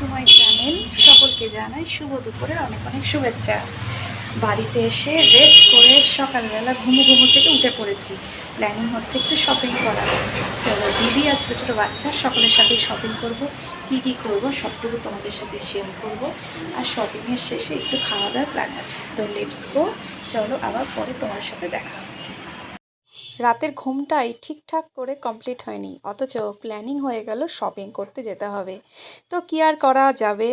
To my channel সকলকে জানাই শুভ দুপুরের অনেক অনেক শুভেচ্ছা। বাড়িতে এসে রেস্ট করে সকালবেলা ঘুমু ঘুমু থেকে উঠে পড়েছি। প্ল্যানিং হচ্ছে একটু শপিং করা চলো, দিদি আর ছোটো ছোটো বাচ্চা সকলের সাথে শপিং করব। কি কি করব সবটুকু তোমাদের সাথে শেয়ার করব। আর শপিংয়ের শেষে একটু খাওয়া দাওয়ার প্ল্যান আছে। তো লেটস গো চলো আবার পরে তোমার সাথে দেখা হচ্ছে। রাতের ঘুমটাই ঠিকঠাক করে কমপ্লিট হয়নি, অথচ প্ল্যানিং হয়ে গেল শপিং করতে যেতে হবে। তো কি আর করা যাবে?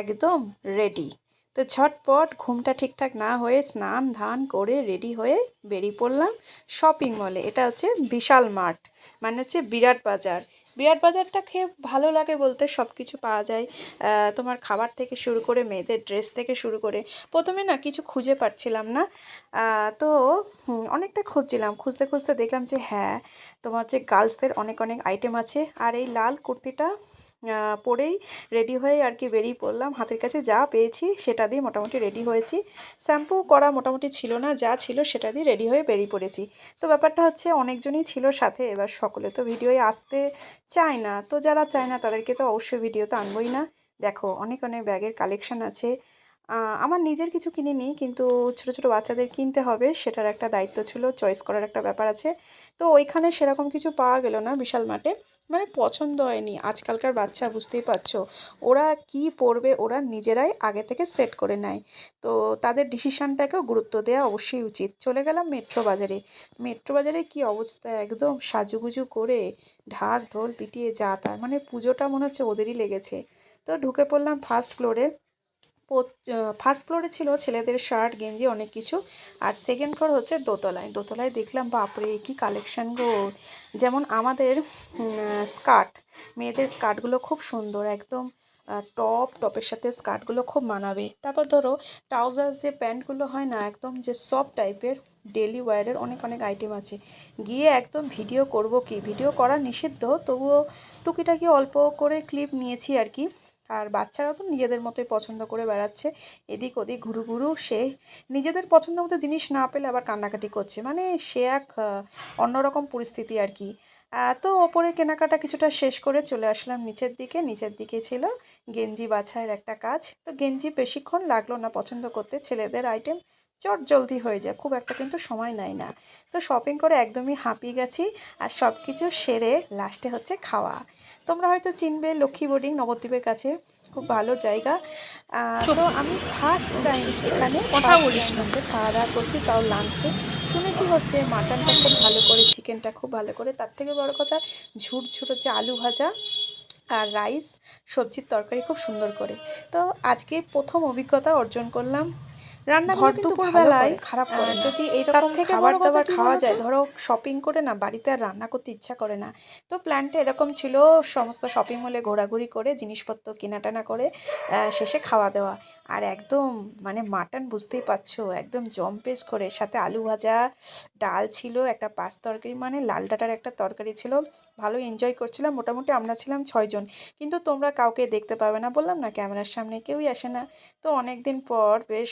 একদম রেডি তো ঝটপট ঘুমটা ঠিকঠাক না হয়ে স্নান ধান করে রেডি হয়ে বেরিয়ে পড়লাম শপিং মলে এটা হচ্ছে বিশাল মার্ট মানে হচ্ছে বিরাট বাজার। বিরাট বাজারটা খেয়ে ভালো লাগে বলতে সব কিছু পাওয়া যায়। তোমার খাবার থেকে শুরু করে মেয়েদের ড্রেস থেকে শুরু করে প্রথমে না কিছু খুঁজে পাচ্ছিলাম না। তো অনেকটা খুঁজছিলাম। খুঁজতে খুঁজতে দেখলাম যে হ্যাঁ তোমার যে গার্লসদের অনেক অনেক আইটেম আছে। আর এই লাল কুর্তিটা পরেই রেডি হয়ে আর কি বেরিয়ে পড়লাম। হাতের কাছে যা পেয়েছি সেটা দিয়ে মোটামুটি রেডি হয়েছি। শ্যাম্পু করা মোটামুটি ছিল না, যা ছিল সেটা দিয়ে রেডি হয়ে বেরিয়ে পড়েছি। তো ব্যাপারটা হচ্ছে অনেকজনই ছিল সাথে, এবার সকলে তো ভিডিওয়ে আসতে চায় না। তো যারা চায় না তাদেরকে তো অবশ্যই ভিডিওতে আনবই না। দেখো, অনেক অনেক ব্যাগের কালেকশান আছে। আমার নিজের কিছু কিনিনি কিন্তু ছোটো ছোটো বাচ্চাদের কিনতে হবে, সেটার একটা দায়িত্ব ছিল চয়েস করার একটা ব্যাপার আছে। তো ওইখানে সেরকম কিছু পাওয়া গেল না বিশাল মাঠে। মানে পছন্দ হয়নি। আজকালকার বাচ্চা, বুঝতেই পারছ। ওরা কি পড়বে ওরা নিজেরাই আগে থেকে সেট করে নেয়। তো তাদের ডিসিশানটাকেও গুরুত্ব দেওয়া অবশ্যই উচিত। চলে গেলাম মেট্রো বাজারে। মেট্রো বাজারে কি অবস্থা? একদম সাজুগুজু করে ঢাক ঢোল পিটিয়ে যা তা। মানে পুজোটা মনে হচ্ছে ওদেরই লেগেছে। তো ঢুকে পড়লাম ফার্স্ট ফ্লোরে ফার্স্ট ফ্লোরে ছিল ছেলেদের শার্ট গেঞ্জি, অনেক কিছু। আর সেকেন্ড ফ্লোর হচ্ছে দোতলায়। দোতলায় দেখলাম, বাপরে, কি কালেকশন গো। যেমন আমাদের স্কার্ট মেয়েদের স্কার্টগুলো খুব সুন্দর, একদম টপ টপের সাথে স্কার্টগুলো খুব মানাবে। তারপর ধরো ট্রাউজার যে প্যান্টগুলো হয় না, একদম যে সফট টাইপের ডেলি ওয়্যারের অনেক অনেক আইটেম আছে। গিয়ে একদম ভিডিও করব কি? ভিডিও করা নিষিদ্ধ, তবুও টুকিটাকি অল্প করে ক্লিপ নিয়েছি আর কি। আর বাচ্চারাও তো নিজেদের মতোই পছন্দ করে বেড়াচ্ছে। এদিক ওদিক ঘুরু ঘুরু সে নিজেদের পছন্দ মতো জিনিস না পেলে আবার কান্নাকাটি করছে। মানে সে এক অন্যরকম পরিস্থিতি আর কি। তো ওপরের কেনাকাটা কিছুটা শেষ করে চলে আসলাম নিচের দিকে। নিচের দিকে ছিল গেঞ্জি বাছাইয়ের একটা কাজ। তো গেঞ্জি বেশিক্ষণ লাগল না পছন্দ করতে। ছেলেদের আইটেম চট জলদি হয়ে যায় খুব একটা কিন্তু সময় নেয় না। তো শপিং করে একদমই হাঁপিয়ে গেছি আর সব কিছু সেরে লাস্টে হচ্ছে খাওয়া। তোমরা হয়তো চিনবে লক্ষ্মী বোর্ডিং নবদ্বীপের কাছে খুব ভালো জায়গা। তো আমি ফার্স্ট টাইম এখানে কথা বলিস হচ্ছে খাওয়া দাওয়া করছি তাও লাঞ্চে শুনেছি হচ্ছে মাটনটা খুব ভালো করে চিকেনটা খুব ভালো করে। তার থেকে বড় কথা ঝুট ঝুট হচ্ছে আলু ভাজা আর রাইস সবজির তরকারি খুব সুন্দর করে। তো আজকে প্রথম অভিজ্ঞতা অর্জন করলাম। রান্না ভর দুপুর বেলায় খারাপ করে যদি এইরকম থেকে খাবার দাবার খাওয়া যায় ধরো শপিং করে না বাড়িতে আর রান্না করতে ইচ্ছা করে না। তো প্ল্যানটা এরকম ছিল সমস্ত শপিং মলে ঘোরাঘুরি করে জিনিসপত্র কেনাটানা করে শেষে খাওয়া দাওয়া। আর একদম মানে মাটন বুঝতেই পারছ একদম জম্পেজ করে সাথে আলু ভাজা ডাল ছিল একটা পাঁচ তরকারি মানে লাল ডাটার একটা তরকারি ছিল। ভালো এনজয় করছিলাম মোটামুটি আমরা ছিলাম ছয়জন কিন্তু তোমরা কাউকে দেখতে পাবে না বললাম না ক্যামেরার সামনে কেউই আসে না। তো অনেক দিন পর বেশ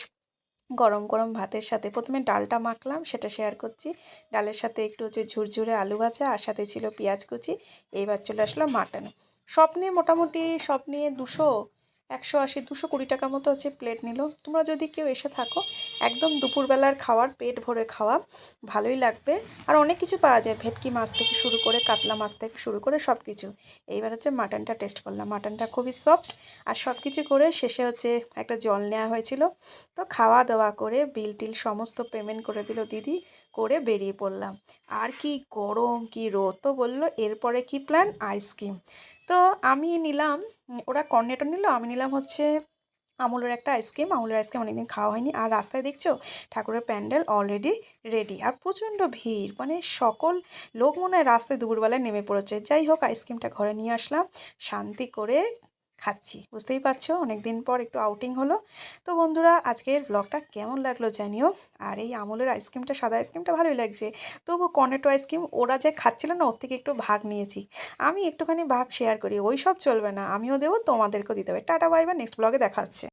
গরম গরম ভাতের সাথে প্রথমে ডালটা মাখলাম, সেটা শেয়ার করছি। ডালের সাথে একটু হচ্ছে ঝুরঝুরে আলু ভাজা, আর সাথে ছিল পেঁয়াজ কুচি। এইবার চলে আসলো মাটন সব নিয়ে মোটামুটি, সব নিয়ে দুশো একশো আশি, দুশো কুড়ি টাকার মতো হচ্ছে প্লেট নিল। তোমরা যদি কেউ এসে থাকো, একদম দুপুরবেলার খাওয়ার, পেট ভরে খাওয়া, ভালোই লাগবে। আর অনেক কিছু পাওয়া যায়, ভেটকি মাছ থেকে শুরু করে, কাতলা মাছ থেকে শুরু করে সব কিছু এইবার হচ্ছে মাটনটা টেস্ট করলাম। মাটনটা খুবই সফট আর সব কিছু করে শেষে হচ্ছে একটা জল নেওয়া হয়েছিল। তো খাওয়া দাওয়া করে বিল টিল সমস্ত পেমেন্ট করে দিল দিদি, করে বেরিয়ে পড়লাম। আর কি গরম, কি রোদ। তো বলল, এরপরে কি প্ল্যান আইসক্রিম তো আমি নিলাম, ওরা কর্নেটো নিল, আমি নিলাম হচ্ছে আমুলের একটা আইসক্রিম আমুলের আইসক্রিম অনেকদিন খাওয়া হয়নি। আর রাস্তায় দেখছ, ঠাকুরের প্যান্ডেল অলরেডি রেডি আর প্রচণ্ড ভিড় মানে সকল লোক মনে হয় রাস্তায় দুপুরবেলায় নেমে পড়েছে। যাই হোক আইসক্রিমটা ঘরে নিয়ে আসলাম, শান্তি করে খাচ্ছি বুঝতেই পারছ? অনেকদিন পর একটু আউটিং হলো। তো বন্ধুরা, আজকের ব্লগটা কেমন লাগল জানিও? আর এই আমুলের আইসক্রিমটা সাদা আইসক্রিমটা ভালোই লাগছে। তবু কর্নেটো আইসক্রিম ওরা যে খাচ্ছিল না, ওর থেকে একটু ভাগ নিয়েছি। আমি একটুখানি ভাগ শেয়ার করি, ওই সব চলবে না। আমিও দেবো, তোমাদেরকেও দিতে হবে। টাটা বাই বা নেক্সট ব্লগে দেখা হচ্ছে।